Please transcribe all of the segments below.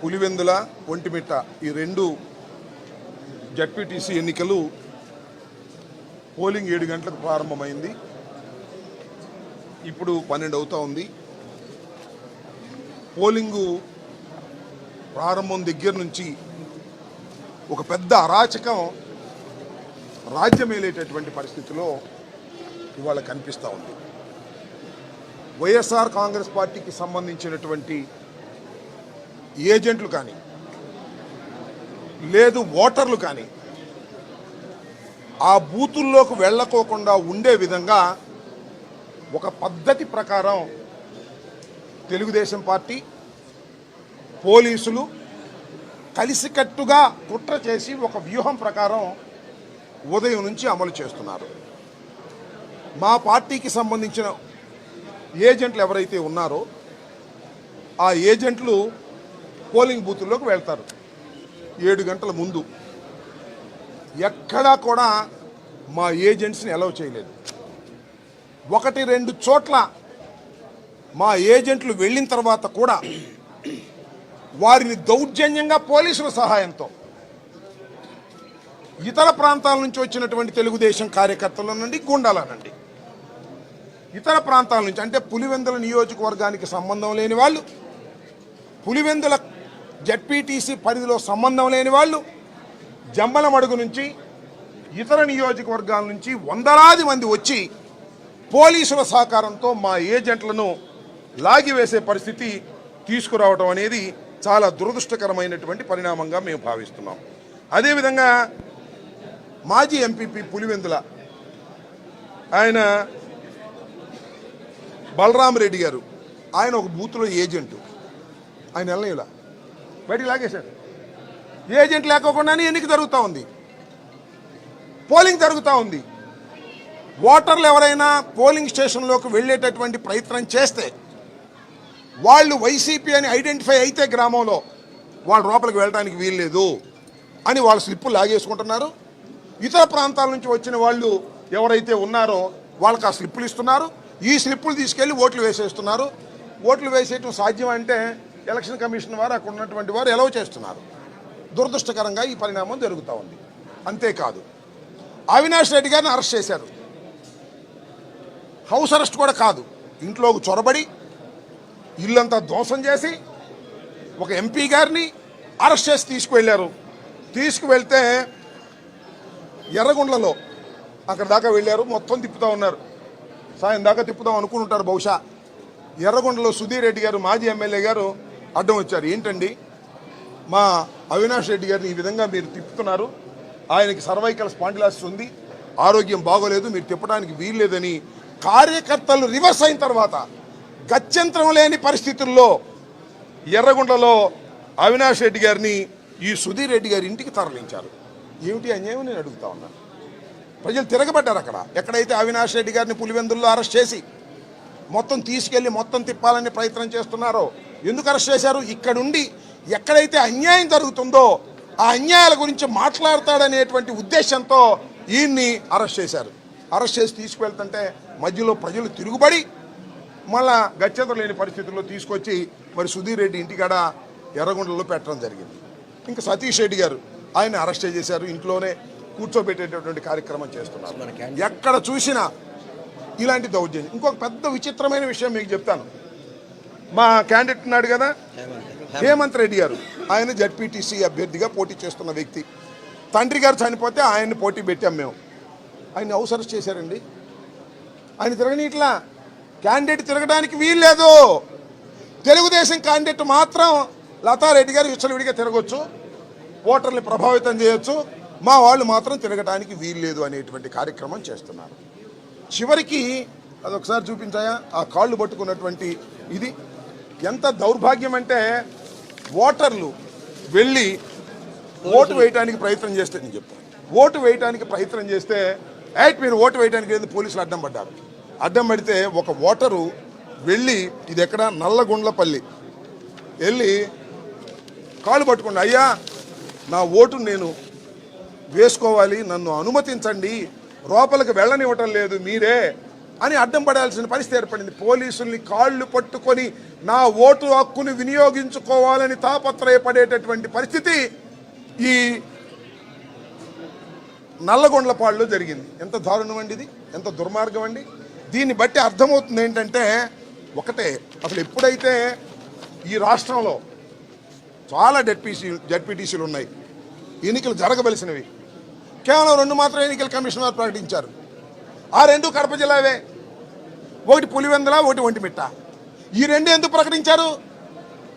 పులివెందుల ఒంటిమిట్ట ఈ రెండు జడ్పీటీసీ ఎన్నికలు పోలింగ్ ఏడు గంటలకు ప్రారంభమైంది. ఇప్పుడు పన్నెండు అవుతా ఉంది. పోలింగు ప్రారంభం దగ్గర నుంచి ఒక పెద్ద అరాచకం రాజ్యమేలేటటువంటి పరిస్థితిలో ఇవాళ కనిపిస్తూ ఉంది. వైఎస్ఆర్ కాంగ్రెస్ పార్టీకి సంబంధించినటువంటి ఏజెంట్లు కానీ లేదు ఓటర్లు కానీ ఆ బూతుల్లోకి వెళ్ళకోకుండా ఉండే విధంగా ఒక పద్ధతి ప్రకారం తెలుగుదేశం పార్టీ పోలీసులు కలిసికట్టుగా కుట్ర చేసి ఒక వ్యూహం ప్రకారం ఉదయం నుంచి అమలు చేస్తున్నారు. మా పార్టీకి సంబంధించిన ఏజెంట్లు ఎవరైతే ఉన్నారో ఆ ఏజెంట్లు పోలింగ్ బూతుల్లోకి వెళ్తారు. ఏడు గంటల ముందు. ఎక్కడా కూడా మా ఏజెంట్స్ని అలౌ చేయలేదు. ఒకటి రెండు చోట్ల మా ఏజెంట్లు వెళ్ళిన తర్వాత కూడా వారిని దౌర్జన్యంగా పోలీసుల సహాయంతో ఇతర ప్రాంతాల నుంచి వచ్చినటువంటి తెలుగుదేశం కార్యకర్తల నుండి గుండాలనండి ఇతర ప్రాంతాల నుంచి అంటే పులివెందుల నియోజకవర్గానికి సంబంధం లేని వాళ్ళు పులివెందుల జడ్పీటీసీ పరిధిలో సంబంధం లేని వాళ్ళు జమ్మలమడుగు నుంచి ఇతర నియోజకవర్గాల నుంచి వందలాది మంది వచ్చి పోలీసుల సహకారంతో మా ఏజెంట్లను లాగివేసే పరిస్థితి తీసుకురావడం అనేది చాలా దురదృష్టకరమైనటువంటి పరిణామంగా మేము భావిస్తున్నాం. అదేవిధంగా మాజీ ఎంపీపీ పులివెందుల ఆయన బలరామరెడ్డి గారు ఆయన ఒక బూత్లో ఏజెంటు. ఆయన వెళ్ళలేలా? బయటికి లాగేశాడు ఏజెంట్ లేకోకుండానే ఎన్నిక జరుగుతూ ఉంది. పోలింగ్ జరుగుతూ ఉంది. ఓటర్లు ఎవరైనా పోలింగ్ స్టేషన్లోకి వెళ్ళేటటువంటి ప్రయత్నం చేస్తే వాళ్ళు వైసీపీ అని ఐడెంటిఫై అయితే గ్రామంలో వాళ్ళు లోపలికి వెళ్ళడానికి వీల్లేదు అని వాళ్ళ స్లిప్పులు లాగేసుకుంటున్నారు. ఇతర ప్రాంతాల నుంచి వచ్చిన వాళ్ళు ఎవరైతే ఉన్నారో వాళ్ళకి ఆ స్లిప్పులు ఇస్తున్నారు. ఈ స్లిప్పులు తీసుకెళ్ళి ఓట్లు వేసేస్తున్నారు. ఓట్లు వేసేయటం సాధ్యం అంటే ఎలక్షన్ కమిషన్ వారు అక్కడ ఉన్నటువంటి వారు ఎలవ్ చేస్తున్నారు. దురదృష్టకరంగా ఈ పరిణామం జరుగుతూ ఉంది. అంతేకాదు అవినాష్ రెడ్డి గారిని అరెస్ట్ చేశారు. హౌస్ అరెస్ట్ కూడా కాదు ఇంట్లోకి చొరబడి ఇల్లంతా ధ్వంసం చేసి ఒక ఎంపీ గారిని అరెస్ట్ చేసి తీసుకువెళ్ళారు. తీసుకువెళ్తే ఎర్రగుండ్లలో అక్కడ దాకా వెళ్ళారు మొత్తం తిప్పుతూ ఉన్నారు. సాయం దాకా తిప్పుదాం అనుకుంటారు బహుశా. ఎర్రగొండలో సుధీర్ రెడ్డి గారు మాజీ ఎమ్మెల్యే గారు అడ్డం వచ్చారు. ఏంటండి? మా అవినాష్ రెడ్డి గారిని ఈ విధంగా మీరు తిప్పుతున్నారు. ఆయనకి సర్వైకల్ స్పాండిలాసిస్ ఉంది. ఆరోగ్యం బాగోలేదు. మీరు తిప్పడానికి వీల్లేదని కార్యకర్తలు రివర్స్ అయిన తర్వాత గత్యంతరం లేని పరిస్థితుల్లో ఎర్రగుండలో అవినాష్ రెడ్డి గారిని ఈ సుధీర్ రెడ్డి గారి ఇంటికి తరలించారు. ఏమిటి అన్యాయం నేను అడుగుతా ఉన్నాను ప్రజలు తిరగబడ్డారు అక్కడ. ఎక్కడైతే అవినాష్ రెడ్డి గారిని పులివెందుల్లో అరెస్ట్ చేసి మొత్తం తీసుకెళ్ళి మొత్తం తిప్పాలని ప్రయత్నం చేస్తున్నారో ఎందుకు అరెస్ట్ చేశారు? ఇక్కడుండి ఎక్కడైతే అన్యాయం జరుగుతుందో ఆ అన్యాయాల గురించి మాట్లాడతాడనేటువంటి ఉద్దేశంతో ఈయన్ని అరెస్ట్ చేశారు. అరెస్ట్ చేసి తీసుకువెళ్తుంటే మధ్యలో ప్రజలు తిరుగుబడి మళ్ళా గత్యంతరం లేని పరిస్థితుల్లో తీసుకొచ్చి మరి సుధీర్ రెడ్డి ఇంటికాడ ఎర్రగొండలో పెట్టడం జరిగింది. ఇంకా సతీష్ రెడ్డి గారు ఆయన అరెస్ట్ చేశారు ఇంట్లోనే కూర్చోబెట్టేటటువంటి కార్యక్రమం చేస్తున్నారు. ఎక్కడ చూసినా ఇలాంటి దౌర్జన్యం. ఇంకొక పెద్ద విచిత్రమైన విషయం మీకు చెప్తాను. మా క్యాండిడేట్ ఉన్నాడు కదా? హేమంత్. రెడ్డి గారు. ఆయన జడ్పీటీసీ అభ్యర్థిగా పోటీ చేస్తున్న వ్యక్తి. తండ్రి గారు చనిపోతే ఆయన్ని పోటీ పెట్టాం మేము. ఆయన అవసరం చేశారండి. ఆయన తిరగని ఇట్లా. క్యాండిడేట్ తిరగడానికి వీల్లేదు తెలుగుదేశం క్యాండిడేట్ మాత్రం లతారెడ్డి గారు విచ్చలవిడిగా తిరగొచ్చు. ఓటర్ని ప్రభావితం చేయొచ్చు. మా వాళ్ళు మాత్రం తిరగడానికి వీల్లేదు అనేటువంటి కార్యక్రమం చేస్తున్నారు. చివరికి అదొకసారి చూపించాయా? ఆ కాళ్ళు పట్టుకున్నటువంటి ఇది. ఎంత దౌర్భాగ్యం అంటే ఓటర్లు వెళ్ళి ఓటు వేయడానికి ప్రయత్నం చేస్తే నేను చెప్తాను. ఓటు వేయడానికి ప్రయత్నం చేస్తే యాక్ట్ మీరు ఓటు వేయడానికి వెళ్ళి పోలీసులు అడ్డం పడ్డారు. అడ్డం పడితే ఒక ఓటరు వెళ్ళి ఇది ఎక్కడ? నల్లగుండ్లపల్లి. వెళ్ళి కాలు పట్టుకోండి అయ్యా నా ఓటు నేను వేసుకోవాలి నన్ను అనుమతించండి లోపలికి వెళ్ళనివ్వటం లేదు మీరే అని అడ్డం పడాల్సిన పరిస్థితి ఏర్పడింది. పోలీసుల్ని కాళ్ళు పట్టుకొని నా ఓటు హక్కును వినియోగించుకోవాలని తాపత్రయపడేటటువంటి పరిస్థితి ఈ నల్లగొండ్లపాడులో జరిగింది. ఎంత దారుణం అండి ఇది? ఎంత దుర్మార్గం అండి? దీన్ని బట్టి అర్థమవుతుంది ఏంటంటే ఒకటే అసలు ఎప్పుడైతే ఈ రాష్ట్రంలో చాలా డెడ్పీసీ జడ్పీటీసీలు ఉన్నాయి ఎన్నికలు జరగవలసినవి. కేవలం రెండు మాత్రం ఎన్నికల కమిషనర్ ప్రకటించారు. ఆ రెండు కడప జిల్లావే. ఒకటి పులివెందల ఒకటి ఒంటిమిట్ట. ఈ రెండు ఎందుకు ప్రకటించారు?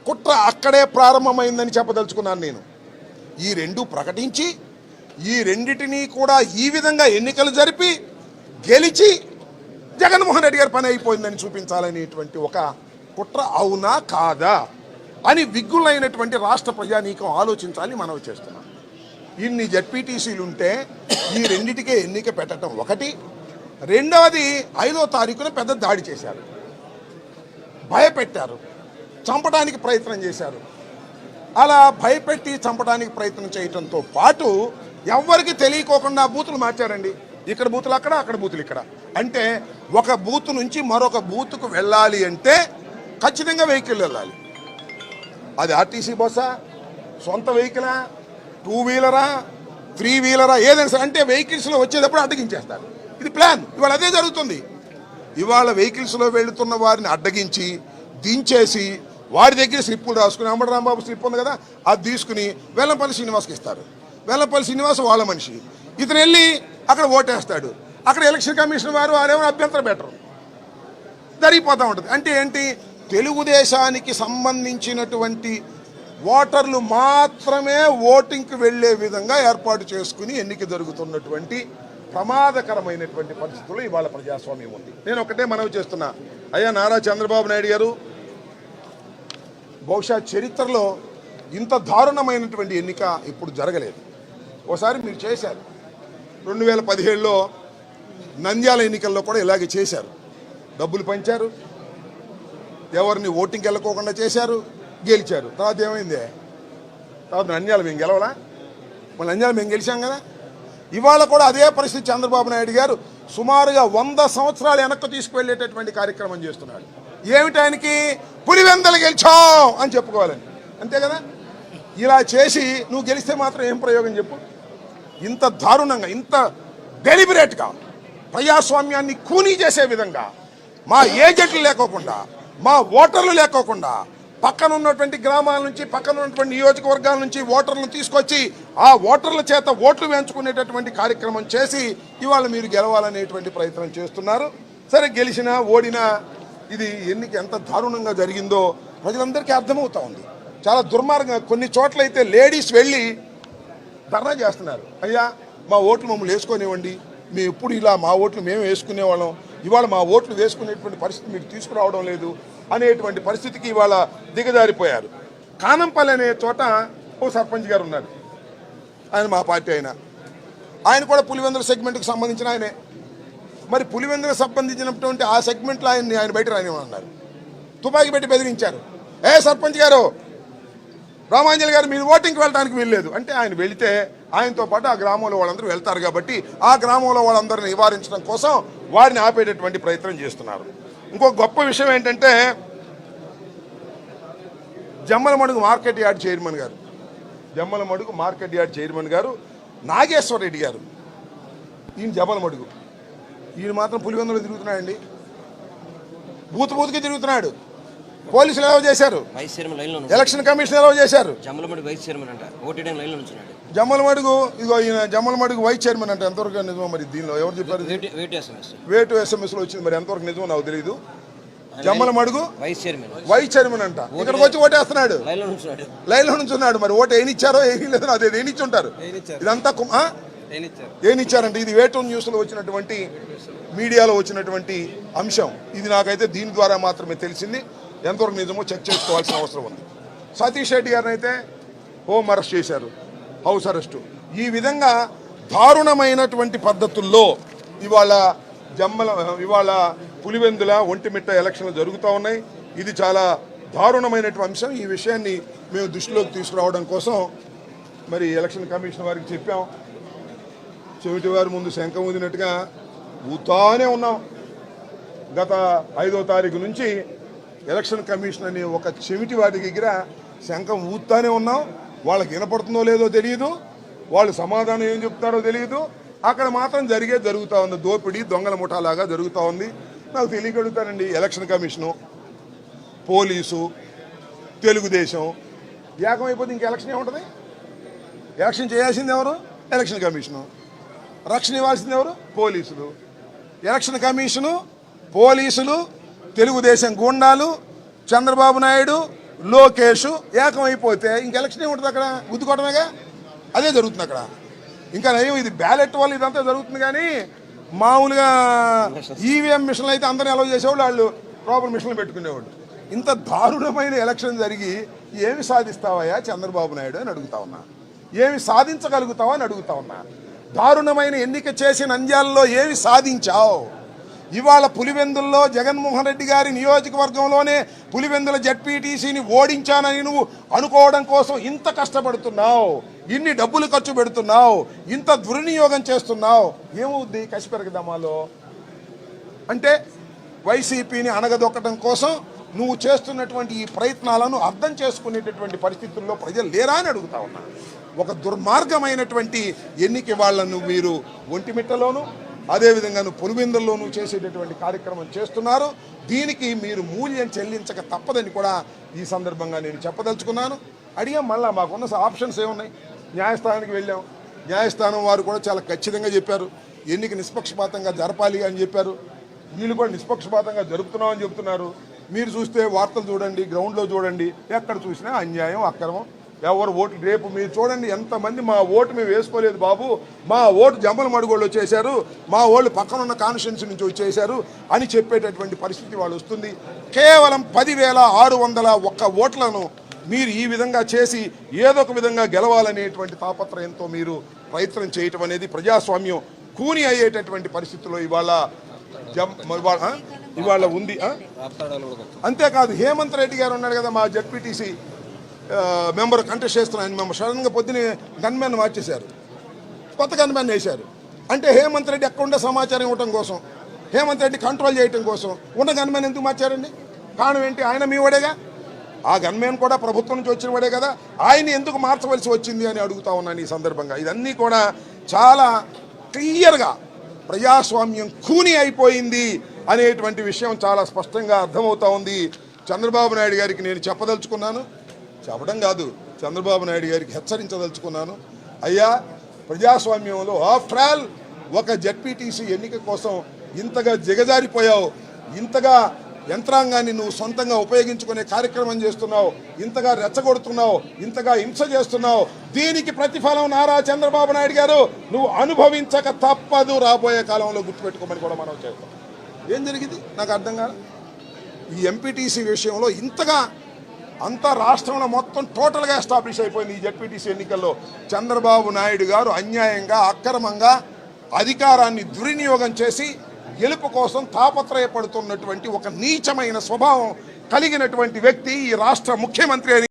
కుట్ర అక్కడే ప్రారంభమైందని చెప్పదలుచుకున్నాను నేను. ఈ రెండు ప్రకటించి ఈ రెండిటినీ కూడా ఈ విధంగా ఎన్నికలు జరిపి గెలిచి జగన్మోహన్ రెడ్డి గారి పని అయిపోయిందని చూపించాలనేటువంటి ఒక కుట్ర అవునా కాదా అని విగ్గులైనటువంటి రాష్ట్ర ప్రజానీకం ఆలోచించాలని మనవి చేస్తున్నాం ఇన్ని జడ్పీటీసీలు ఉంటే ఈ రెండిటికే ఎన్నిక పెట్టడం ఒకటి రెండవది ఐదో తారీఖున పెద్ద దాడి చేశారు. భయపెట్టారు. చంపడానికి ప్రయత్నం చేశారు. అలా భయపెట్టి చంపడానికి ప్రయత్నం చేయడంతో పాటు ఎవరికి తెలియకోకుండా బూతులు మార్చారండి. ఇక్కడ బూతులు అక్కడ అక్కడ బూతులు ఇక్కడ. అంటే ఒక బూత్ నుంచి మరొక బూత్కు వెళ్ళాలి అంటే ఖచ్చితంగా వెహికల్ వెళ్ళాలి. అది ఆర్టీసీ బస్సా? సొంత వెహికలా? టూ వీలరా? త్రీ వీలరా? ఏదైనా సరే అంటే వెహికల్స్లో వచ్చేటప్పుడు అడ్డగించేస్తారు. ఇది ప్లాన్. ఇవాళ అదే జరుగుతుంది. ఇవాళ వెహికల్స్లో వెళుతున్న వారిని అడ్డగించి దించేసి వారి దగ్గర స్లిప్పులు రాసుకుని అమ్మడు రాంబాబు స్లిప్ ఉంది కదా అది తీసుకుని వెల్లంపల్లి శ్రీనివాస్కి ఇస్తారు. వెల్లంపల్లి శ్రీనివాస్ వాళ్ళ మనిషి. ఇతను వెళ్ళి అక్కడ ఓటేస్తాడు. అక్కడ ఎలక్షన్ కమిషన్ వారు వారేమో అభ్యంతరం పెట్టరు. జరిగిపోతూ ఉంటుంది. అంటే ఏంటి? తెలుగుదేశానికి సంబంధించినటువంటి ఓటర్లు మాత్రమే ఓటింగ్కి వెళ్ళే విధంగా ఏర్పాటు చేసుకుని ఎన్నిక జరుగుతున్నటువంటి ప్రమాదకరమైనటువంటి పరిస్థితుల్లో ఇవాళ ప్రజాస్వామ్యం ఉంది. నేను ఒకటే మనవి చేస్తున్నా. అయ్యా నారా చంద్రబాబు నాయుడు గారు బహుశా చరిత్రలో ఇంత దారుణమైనటువంటి ఎన్నిక ఇప్పుడు జరగలేదు. ఒకసారి మీరు చేశారు. రెండు వేల పదిహేడులో నంద్యాల ఎన్నికల్లో కూడా ఇలాగే చేశారు. డబ్బులు పంచారు. ఎవరిని ఓటింగ్కి వెళ్ళకోకుండా చేశారు. గెలిచారు. తర్వాత ఏమైంది? తర్వాత నంద్యాల మేము గెలవలా? మళ్ళీ నంద్యాల మేము గెలిచాం కదా? ఇవాళ కూడా అదే పరిస్థితి చంద్రబాబు నాయుడు గారు సుమారుగా వంద సంవత్సరాలు వెనక్కు తీసుకువెళ్ళేటటువంటి కార్యక్రమం చేస్తున్నాడు. ఏమిటి ఆయనకి? పులివెందలు గెలిచాం అని చెప్పుకోవాలని అంతే కదా? ఇలా చేసి నువ్వు గెలిస్తే మాత్రం ఏం ప్రయోగం చెప్పు? ఇంత దారుణంగా ఇంత డెలిబరేట్గా ప్రజాస్వామ్యాన్ని కూనీ చేసే విధంగా మా ఏజెంట్లు లేకోకుండా మా ఓటర్లు లేకోకుండా పక్కన ఉన్నటువంటి గ్రామాల నుంచి పక్కన ఉన్నటువంటి నియోజకవర్గాల నుంచి ఓటర్లను తీసుకొచ్చి ఆ ఓటర్ల చేత ఓట్లు వేయించుకునేటటువంటి కార్యక్రమం చేసి ఇవాళ మీరు గెలవాలనేటువంటి ప్రయత్నం చేస్తున్నారు. సరే గెలిచినా ఓడినా ఇది ఎన్నిక ఎంత దారుణంగా జరిగిందో ప్రజలందరికీ అర్థమవుతా ఉంది. చాలా దుర్మార్గంగా కొన్ని చోట్ల అయితే లేడీస్ వెళ్ళి ధర్నా చేస్తున్నారు. అయ్యా మా ఓట్లు మమ్మల్ని వేసుకొనివ్వండి. మేము ఎప్పుడు ఇలా మా ఓట్లు మేము వేసుకునేవాళ్ళం. ఇవాళ మా ఓట్లు వేసుకునేటువంటి పరిస్థితి మీరు తీసుకురావడం లేదు. అనేటువంటి పరిస్థితికి ఇవాళ దిగజారిపోయారు. కానంపల్లి అనే చోట ఓ సర్పంచ్ గారు ఉన్నారు. ఆయన మా పార్టీ ఆయన ఆయన కూడా పులివెందుల సెగ్మెంట్కి సంబంధించిన ఆయనే. మరి పులివెందులకు సంబంధించినటువంటి ఆ సెగ్మెంట్లో ఆయన్ని ఆయన బయట రానివ్వమన్నారు. తుపాకీ పెట్టి బెదిరించారు. ఏ సర్పంచ్ గారు? రామాంజలి గారు మీరు ఓటింగ్కి వెళ్ళడానికి వీల్లేదు. అంటే ఆయన వెళితే ఆయనతో పాటు ఆ గ్రామంలో వాళ్ళందరూ వెళ్తారు కాబట్టి ఆ గ్రామంలో వాళ్ళందరిని నివారించడం కోసం వారిని ఆపేటటువంటి ప్రయత్నం చేస్తున్నారు. ఇంకో గొప్ప విషయం ఏంటంటే జమ్మలమడుగు మార్కెట్ యార్డ్ చైర్మన్ గారు. జమ్మలమడుగు మార్కెట్ యార్డ్ చైర్మన్ గారు నాగేశ్వర రెడ్డి గారు. ఈయన జమ్మలమడుగు. ఈయన మాత్రం పులివెందులో తిరుగుతున్నాడండి. బూత్ బూత్కి తిరుగుతున్నాడు. పోలీసులు ఎలా చేశారు. ఎలక్షన్ కమిషన్ ఎలా చేశారు? జమ్మలమడి వైస్ చైర్మన్ అంట. లైన్లో ఉంచున్నాడు జమ్మలమడుగు ఇదిగో ఈయన జమ్మలమడుగు వైస్ చైర్మన్ అంటే ఎంతవరకు నిజమో మరి దీనిలో ఎవరు చెప్పారు? ఇది? వేటి వేటి ఎస్ఎంఎస్ వేటు ఎస్ఎంఎస్లో వచ్చింది మరి ఎంతవరకు నిజమో నాకు తెలియదు Jammalamadugu vice chairman. Vice chairman అంట. ఇక్కడికి వచ్చి ఓటేస్తున్నాడు. లైన్లో ఉంచున్నాడు లైన్లో నుంచి ఉన్నాడు మరి. ఓటు ఏనిచ్చారో ఏమీ లేదో. అదే ఏనిచ్చి ఉంటారు ఇదంతా? ఏనిచ్చారంటే ఇది వేటూ న్యూస్లో వచ్చినటువంటి మీడియాలో వచ్చినటువంటి అంశం. ఇది నాకైతే దీని ద్వారా మాత్రమే తెలిసింది. ఎంతవరకు నిజమో చెక్ చేసుకోవాల్సిన అవసరం ఉంది. సతీష్ రెడ్డి గారిని అయితే హోమ్ అరెస్ట్ చేశారు. House arrest. ఈ విధంగా దారుణమైనటువంటి పద్ధతుల్లో ఇవాళ జమ్మల ఇవాళ పులివెందుల ఒంటిమిట్ట ఎలక్షన్లు జరుగుతూ ఉన్నాయి. ఇది చాలా దారుణమైనటువంటి అంశం. ఈ విషయాన్ని మేము దృష్టిలోకి తీసుకురావడం కోసం మరి ఎలక్షన్ కమిషన్ వారికి చెప్పాం. చెవిటి వారి ముందు శంఖం ఊదినట్టుగా ఊతానే ఉన్నాం. గత ఐదో తారీఖు నుంచి ఎలక్షన్ కమిషన్ అనే ఒక చెవిటి వాటి దగ్గర శంఖం ఊతానే ఉన్నాం. వాళ్ళకి వినపడుతుందో లేదో తెలియదు వాళ్ళు సమాధానం ఏం చెప్తారో తెలియదు అక్కడ మాత్రం జరిగే జరుగుతూ ఉంది. దోపిడీ దొంగల ముఠాలాగా జరుగుతూ ఉంది. నాకు తెలియగలుగుతానండి ఎలక్షన్ కమిషను పోలీసు తెలుగుదేశం. ఏకమైపోతే ఇంక ఎలక్షన్ ఏముంటుంది ఎలక్షన్ చేయాల్సింది ఎవరు? Election commission. రక్షణ ఇవ్వాల్సింది ఎవరు? పోలీసులు. ఎలక్షన్ కమిషను పోలీసులు తెలుగుదేశం గుండాలు చంద్రబాబు నాయుడు లోకేష్ ఏకమైపోతే ఇంక ఎలక్షన్ ఏముంటుంది అక్కడ? గుద్దుకోవడమేగా అదే జరుగుతుంది అక్కడ. ఇంకా నయం ఇది బ్యాలెట్ వల్ల ఇదంతా జరుగుతుంది కానీ మామూలుగా ఈవీఎం మిషన్లు అయితే అందరిని అలౌ చేసేవాళ్ళు వాళ్ళు ప్రాపర్ మిషన్లు పెట్టుకునేవాళ్ళు. ఇంత దారుణమైన ఎలక్షన్ జరిగి ఏమి సాధిస్తావయ్యా చంద్రబాబు నాయుడు అని అడుగుతా ఉన్నా. ఏమి సాధించగలుగుతావా అని అడుగుతా ఉన్నా. దారుణమైన ఎన్నిక చేసి నంద్యాలలో ఏమి సాధించావు? ఇవాళ పులివెందుల్లో జగన్మోహన్ రెడ్డి గారి నియోజకవర్గంలోనే పులివెందుల జడ్పీటీసీని ఓడించానని నువ్వు అనుకోవడం కోసం ఇంత కష్టపడుతున్నావు ఇన్ని డబ్బులు ఖర్చు పెడుతున్నావు ఇంత దుర్వినియోగం చేస్తున్నావు. ఏమవుద్ది కసిపెరగదమాలో అంటే వైసీపీని అణగదొక్కడం కోసం నువ్వు చేస్తున్నటువంటి ఈ ప్రయత్నాలను అర్థం చేసుకునేటటువంటి పరిస్థితుల్లో ప్రజలు లేరా అని అడుగుతా ఉన్నా. ఒక దుర్మార్గమైనటువంటి ఎన్నిక వాళ్ళను మీరు ఒంటిమిట్టలోను అదేవిధంగా నువ్వు పులివెందుల్లోనూ చేసేటటువంటి కార్యక్రమం చేస్తున్నారు. దీనికి మీరు మూల్యం చెల్లించక తప్పదని కూడా ఈ సందర్భంగా నేను చెప్పదలుచుకున్నాను. అడిగా మళ్ళా మాకున్న ఆప్షన్స్ ఏమున్నాయి? న్యాయస్థానానికి వెళ్ళాం. న్యాయస్థానం వారు కూడా చాలా ఖచ్చితంగా చెప్పారు. ఎన్నిక నిష్పక్షపాతంగా జరపాలి అని చెప్పారు. వీళ్ళు కూడా నిష్పక్షపాతంగా జరుపుతున్నామని చెప్తున్నారు. మీరు చూస్తే వార్తలు చూడండి గ్రౌండ్లో చూడండి ఎక్కడ చూసినా అన్యాయం అక్రమం ఎవరు ఓటు రేపు మీరు చూడండి ఎంతమంది మా ఓటు మేము వేసుకోలేదు బాబు. మా ఓటు జమ్మల మడుగోళ్ళు వచ్చేసారు మా వాళ్ళు పక్కన ఉన్న కాన్స్టిట్యున్సీ నుంచి వచ్చేసారు అని చెప్పేటటువంటి పరిస్థితి వాళ్ళు వస్తుంది. కేవలం పదివేల ఆరు వందల ఒక్క ఓట్లను మీరు ఈ విధంగా చేసి ఏదో ఒక విధంగా గెలవాలనేటువంటి తాపత్రయంతో మీరు ప్రయత్నం చేయటం అనేది ప్రజాస్వామ్యం కూని అయ్యేటటువంటి పరిస్థితుల్లో ఇవాళ జమ్ ఇవాళ ఉంది? అంతేకాదు హేమంత్ రెడ్డి గారు ఉన్నాడు కదా మా జడ్పీటీసీ. మెంబర్ కంటెస్ట్ చేస్తున్న ఆయన మెంబర్. సడన్గా పొద్దునే గన్మెన్ మార్చేశారు. కొత్త గన్మెన్ వేశారు. అంటే హేమంత్ రెడ్డి ఎక్కడ ఉండే సమాచారం ఇవ్వటం కోసం హేమంత్ రెడ్డి కంట్రోల్ చేయటం కోసం ఉన్న గన్మెన్ ఎందుకు మార్చారండి? కారణం ఏంటి? ఆయన మీ వాడేగా? ఆ గన్మెన్ కూడా ప్రభుత్వం నుంచి వచ్చిన వాడే కదా. ఆయన ఎందుకు మార్చవలసి వచ్చింది అని అడుగుతా ఉన్నాను ఈ సందర్భంగా. ఇదన్నీ కూడా చాలా క్లియర్గా ప్రజాస్వామ్యం కూని అయిపోయింది అనేటువంటి విషయం చాలా స్పష్టంగా అర్థమవుతా ఉంది. చంద్రబాబు నాయుడు గారికి నేను చెప్పదలుచుకున్నాను. చెప్పడం కాదు. చంద్రబాబు నాయుడు గారికి హెచ్చరించదలుచుకున్నాను. అయ్యా ప్రజాస్వామ్యంలో ఆఫ్టర్ ఆల్ ఒక జడ్పీటీసీ ఎన్నిక కోసం ఇంతగా దిగజారిపోయావు. ఇంతగా యంత్రాంగాన్ని నువ్వు సొంతంగా ఉపయోగించుకునే కార్యక్రమం చేస్తున్నావు. ఇంతగా రెచ్చగొడుతున్నావు. ఇంతగా హింస చేస్తున్నావు. దీనికి ప్రతిఫలం నారా చంద్రబాబు నాయుడు గారు. నువ్వు అనుభవించక తప్పదు. రాబోయే కాలంలో గుర్తుపెట్టుకోమని కూడా మనం చేస్తాం ఏం జరిగింది? నాకు అర్థం కాదు ఈ ఎంపీటీసీ విషయంలో ఇంతగా అంతా రాష్ట్రంలో మొత్తం టోటల్గా ఎస్టాబ్లిష్ అయిపోయింది ఈ జడ్పీటీసీ ఎన్నికల్లో. చంద్రబాబు నాయుడు గారు అన్యాయంగా అక్రమంగా అధికారాన్ని దుర్వినియోగం చేసి గెలుపు కోసం తాపత్రయపడుతున్నటువంటి ఒక నీచమైన స్వభావం కలిగినటువంటి వ్యక్తి ఈ రాష్ట్ర ముఖ్యమంత్రి అని